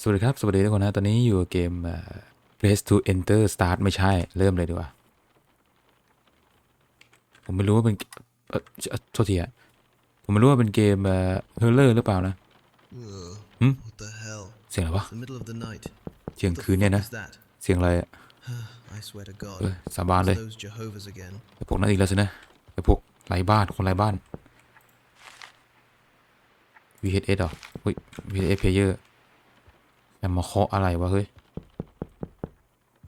สวัสดีครับ สวัสดีทุกคนนะ ตอนนี้อยู่กับเกมเอ่อ Press to Enter Start ไม่ใช่ เริ่มเลยดีกว่า ผมไม่รู้ว่าเป็นเอ่อเอ่อโทษทีอะผมไม่รู้ว่าเป็นเกมเอ่อเฮอร์เลอร์หรือเปล่านะ Ugh, Hmm? What the hell? เสียงอะไรวะ It's the middle of the night. เที่ยง What คืน the เนี่ย fuck นะ is that? เสียงอะไรอะ I swear to God. เออสาบานเลย It's those Jehovah's again. ไอ้พวกนั้นอีกแล้วสินะไอ้พวกไร้บ้านคนไร้บ้าน VHS เหรอเฮ้ย VHS player แต่มาเคาะอะไรวะเฮ้ย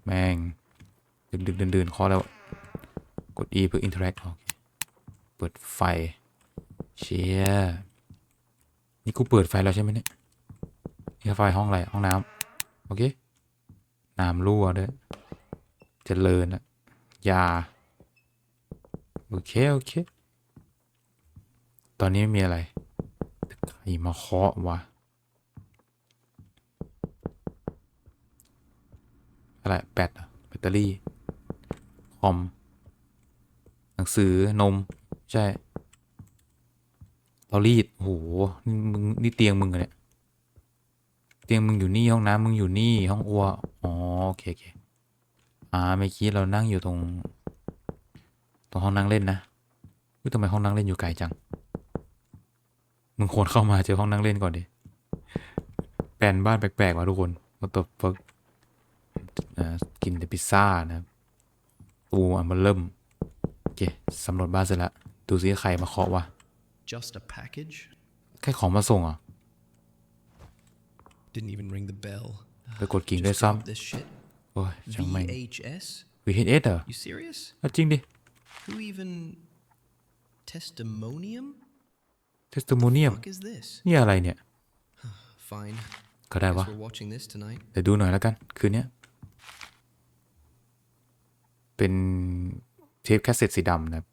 แม่ง ดึกดึกเดินเดินๆเคาะแล้ว กด E เพื่อ interact โอเคเปิดไฟ เชียนี่กูเปิดไฟแล้วใช่ไหมเนี่ยนี่ไฟห้องอะไร ห้องน้ำโอเค น้ำรั่วด้วยเจริญอะยา โอเค โอเค ตอนนี้ไม่มีอะไรใครมาเคาะวะ อะไรแบตแบตเตอรี่ คอม หนังสือนม ใช่เตารีดโหนี่มึงนี่เตียงมึงเนี่ย เตียงมึงอยู่นี่ห้องน้ำมึงอยู่นี่ห้องอัวอ๋อโอเคโอเคอ่าเมื่อกี้เรานั่งอยู่ตรง ตรงห้องนั่งเล่นนะเฮ้ยทำไมห้องนั่งเล่นอยู่ไกลจัง มึงควรเข้ามาเจอห้องนั่งเล่นก่อนดิแปลนบ้านแปลกๆว่ะทุกคนว่าตัวเฟิ กกินแต่พิซซ่านะครับตูอันมันเริ่มโอเคสำรวจบ้านเสร็จแล้วดูซิใครมาเคาะวะ Just a package? แค่ของมาส่งเหรอะ Didn't even ring the bell. ไปกดกิ่งด้วย Just ซ้ drop this shit. ำโอ้ยช่างแม่ง VHS? VHS เหรอ You serious? อะจริงดิ Who even testimonium? testimonium Fuck is this? นี่อะไรเนี่ย Fine. ก็ได้ Guess วะ we're watching this tonight. เดี๋ยวดูหน่อยแล้วกัน คืนเนี้ย เป็นเทปแคสเซ็ตสีดำนะครับ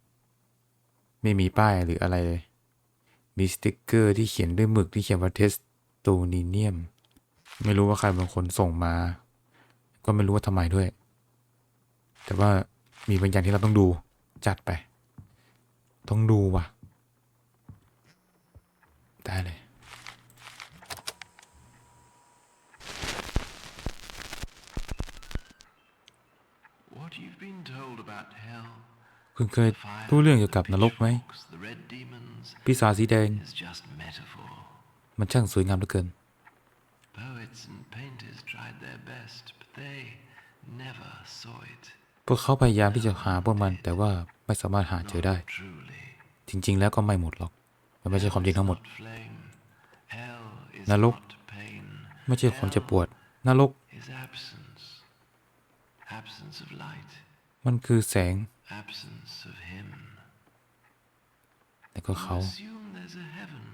ไม่มีป้ายหรืออะไรเลยมีสติกเกอร์ที่เขียนด้วยหมึกที่เขียนว่าเทสโตนีเนียม ไม่รู้ว่าใครบางคนส่งมา ก็ไม่รู้ว่าทำไมด้วย แต่ว่ามีบางอย่างที่เราต้องดูจัดไป ต้องดูว่ะ ได้เลย What you've been told about hell, คุณเคยรู้เรื่องเกี่ยวกับนรกไหมปีศาจสีแดง มันช่างสวยงามเหลือเกิน พวกเขาพยายามที่จะหาพวกมันแต่ว่าไม่สามารถหาเจอได้ จริง ๆ แล้วก็ไม่หมดหรอก มันไม่ใช่ความจริงทั้งหมด นรกไม่ใช่ความเจ็บปวด นรกมันคือแสง และก็เขา Assume there's a heaven,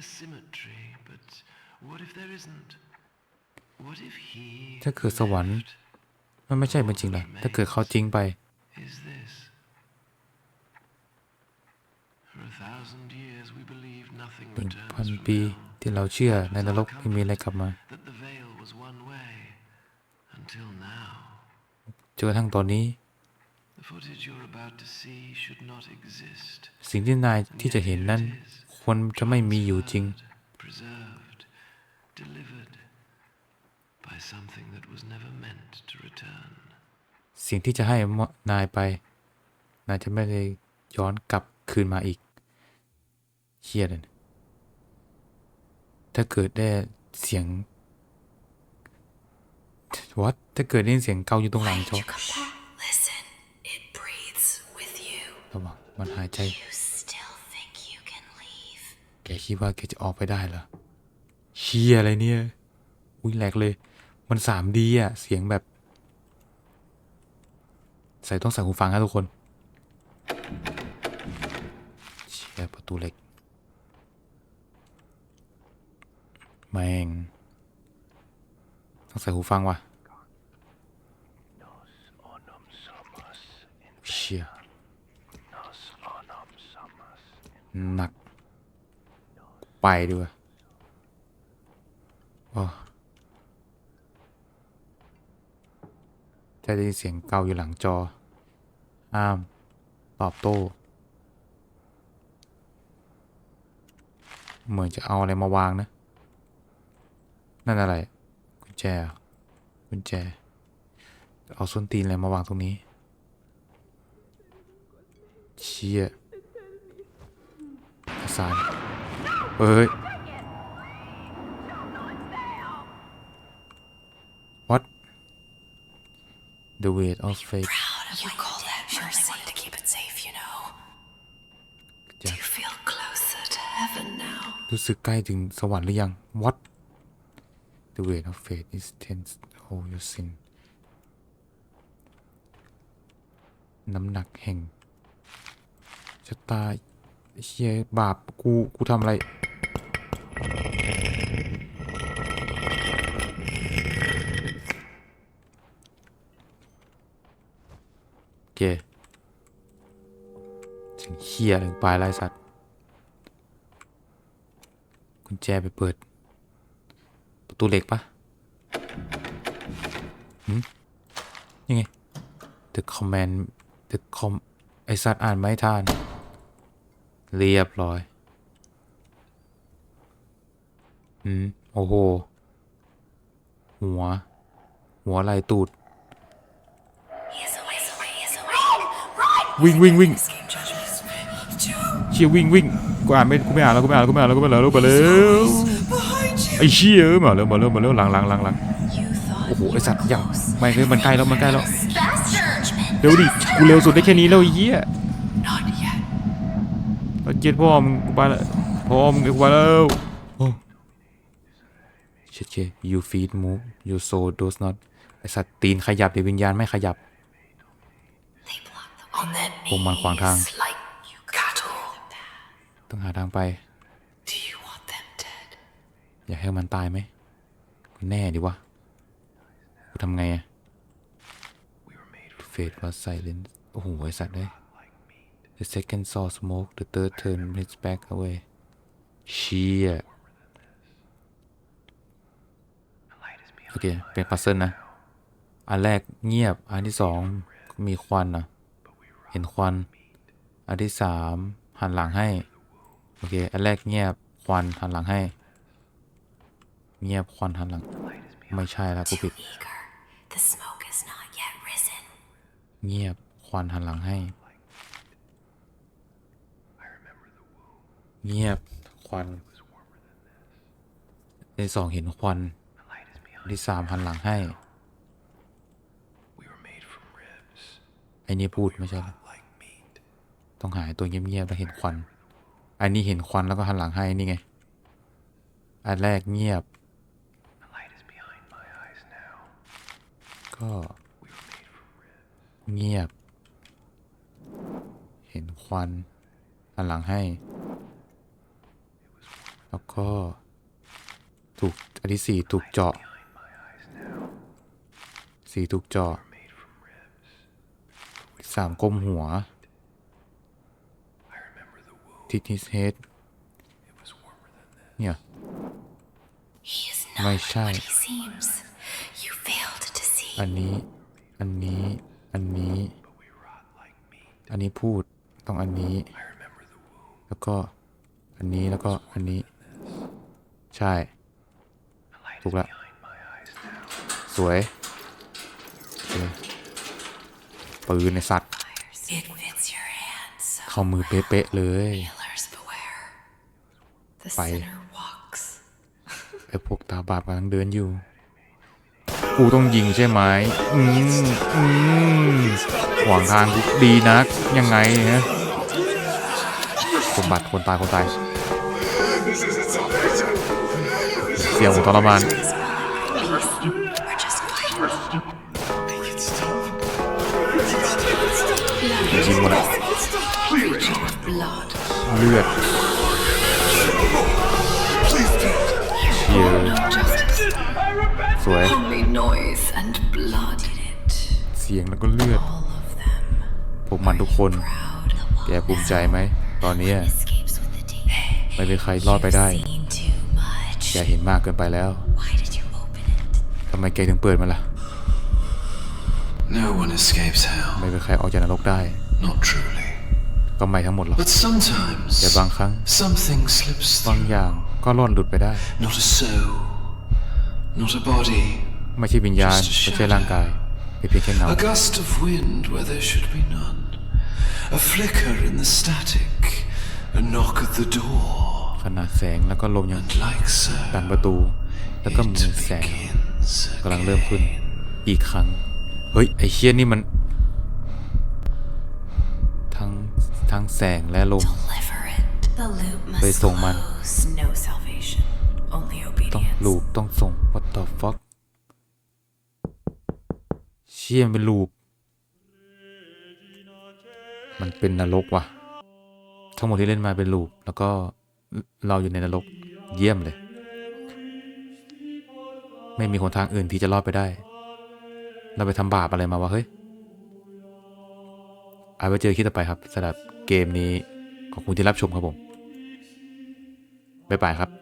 a symmetry, but what if there isn't? What if he ถ้าเกิดสวรรค์ left? มันไม่ใช่เป็นจริงเลยถ้าเกิดเขาจริงไป is this? For a thousand years we believed nothing หนึ่ง returns พัน from ปี hell, ที่เราเชื่อในนรกไม่มีอะไรกลับมา that the veil was one way, until now. จนกระทั่งตอนนี้ สิ่งที่นายที่จะเห็นนั้นควรจะไม่มีอยู่จริง Preserved, delivered by something that was never meant to return. สิ่งที่จะให้นายไป นายจะไม่ได้ย้อนกลับคืนมาอีกเชียเลยถ้าเกิดได้เสียงวัดถ้าเกิดได้ยินเสียงเกาอยู่ตรงหลังจอ ระวังมันหายใจ You still think you can leave? แกคิดว่าแกจะออกไปได้เหรอเชียอะไรเนี่ย อุ้ยแหลกเลย มันสามดีอะเสียงแบบ ใส่ต้องใส่หูฟังนะทุกคนเชียประตูเหล็ก แม่งต้องใส่หูฟังว่ะ เชีย หนัก ไปดีกว่าโอ้จะได้ยินเสียงเกาอยู่หลังจอห้าม ตอบโต้ เหมือนจะเอาอะไรมาวางนะ นั่นอะไร กุญแจ กุญแจ เอาส้นตีนอะไรมาวางตรงนี้ เชี่ย ประสานเฮ้ย what the weight of fate Proud of you call that person to keep it safe, you know. Do you feel closer to heaven now? รู้สึกใกล้ถึงสวรรค์หรือยัง what the weight of fate is tense hold your sin น้ำหนักแห่งชะตา เชียบาปกูกูทำอะไรโอเคถึงเฮียถึงปลายไรสัตว์กุญแจไปเปิด ประตูเหล็กปะหืมยังไง The command The com ไอสัตว์อ่านไม่ทาน เรียบร้อย อืม โอ้โห หัว หัวไหลตูด วิ่งวิ่งวิ่งเชี่ยวิ่งวิ่งกูอ่านไม่กูไม่อ่านแล้วกูไม่อ่านแล้วกูไม่อ่านแล้วกูไม่อ่านแล้วไปแล้วไอ้เชี่ยมาเร็วมาเร็วมาเร็วหลังหลังหลังหลังโอ้โหไอสัตว์ยังไม่เลยมันใกล้แล้วมันใกล้แล้วเร็วดิกูเร็วสุดได้แค่นี้แล้วไอ้เหี้ย เอาเจ็ดพ่อมึงกูไปแล้วพ่อมึงกูไปแล้วโอ้เชเชี่ย you feet move you soul does not ไอสัตว์ตีนขยับแต่วิญญาณไม่ขยับพวกมันขวางทาง ต้องหาทางไป อยากให้มันตายไหมแน่ดิวะกูทำไงอะ Fate was silent โอ้โหไอสัตว์เลย The second saw smoke the third turned his back away เชี่ยโอเค เป็นพัซเซิลนะ อันแรกเงียบ อันที่สองมีควันนะเห็นควัน อันที่สามหันหลังให้ โอเค อันแรกเงียบ ควันหันหลังให้ เงียบ ควันหันหลัง ไม่ใช่แล้วกูผิด Eager. The smoke is not yet risen. เงียบ ควันหันหลังให้ เงียบควันในสองเห็นควันอันที่สามหันหลังให้ไอ้นี่พูดไม่ใช่ต้องหายตัวเงียบๆแล้วเห็นควันอันนี้เห็นควันแล้วก็หันหลังให้นี่ไงอันแรกเงียบ ก็เงียบ เห็นควันหันหลังให้ แล้วก็ ถูกอันที่สี่ถูกเจาะสี่ถูกเจาะสามก้มหัวทิทิสเฮดเนี่ยไม่ใช่ อันนี้ อันนี้ อันนี้ อันนี้พูด ต้องอันนี้ แล้วก็ อันนี้ แล้วก็ อันนี้ ใช่ The light is ถูกละ behind my eyes now. สวยโอเคปืนในสัตว์ It fits your hand so เข้ามือเป๊ะๆเลย healers beware. The Bye. sinner walks. ไอ้พวกตาบาปกำลังเดินอยู่ กูต้องยิงใช่ไหมอืมอืมหวังทางกูดีนัก ยังไงฮะคนบาดคนตายคนตายเสียงของทรมาน We're just quiet. ยิงหมดอะ Blood. เลือดเชีย Justice. สวย Only noise and blood in it. เสียงแล้วก็เลือด All of them. พวกมันทุกคน Proud. แกภูมิใจไหม ตอนนี้ Escapes with the demon. ไม่มีใครรอดไปได้ Seen too much. แกเห็นมากเกินไปแล้ว Why did you open it? ทำไมแกถึงเปิดมันล่ะ No one escapes hell. ไม่มีใครออกจากนรกได้ Not truly. ก็ไม่ทั้งหมดหรอก But sometimes แต่บางครั้ง something slips บาง through. อย่างก็ร่อนหลุดไปได้ Not a soul, Not a body. ไม่ใช่วิญญาณ Just a ไม่ใช่ร่างกายเป็นเพียงแค่เงา A gust of wind where there should be none. A flicker in the static. A knock at the door. ขนาดแสงแล้วก็ลมยัง And like so, ดันประตู แล้วก็มือ it แสง begins กำลังเริ่มขึ้นอีกครั้ง เฮ้ย ไอเชี่ยนี่มัน ทั้งทั้งแสงและลม Deliver it. The loop Phải must dùng mà. close. No salvation. Only ต้อง obedience. ลูปต้องส่ง what the fuck เชี่ยมันเป็นลูปมันเป็นนรกว่ะ ทั้งหมดที่เล่นมาเป็นลูปแล้วก็ เราอยู่ในนรกเยี่ยมเลย ไม่มีหนทางอื่นที่จะรอดไปได้ เราไปทำบาปอะไรมาวะเฮ้ยเอาไว้เจอคิดต่อไปครับสำหรับเกมนี้ขอบคุณที่รับชมครับผมบ๊ายบายครับ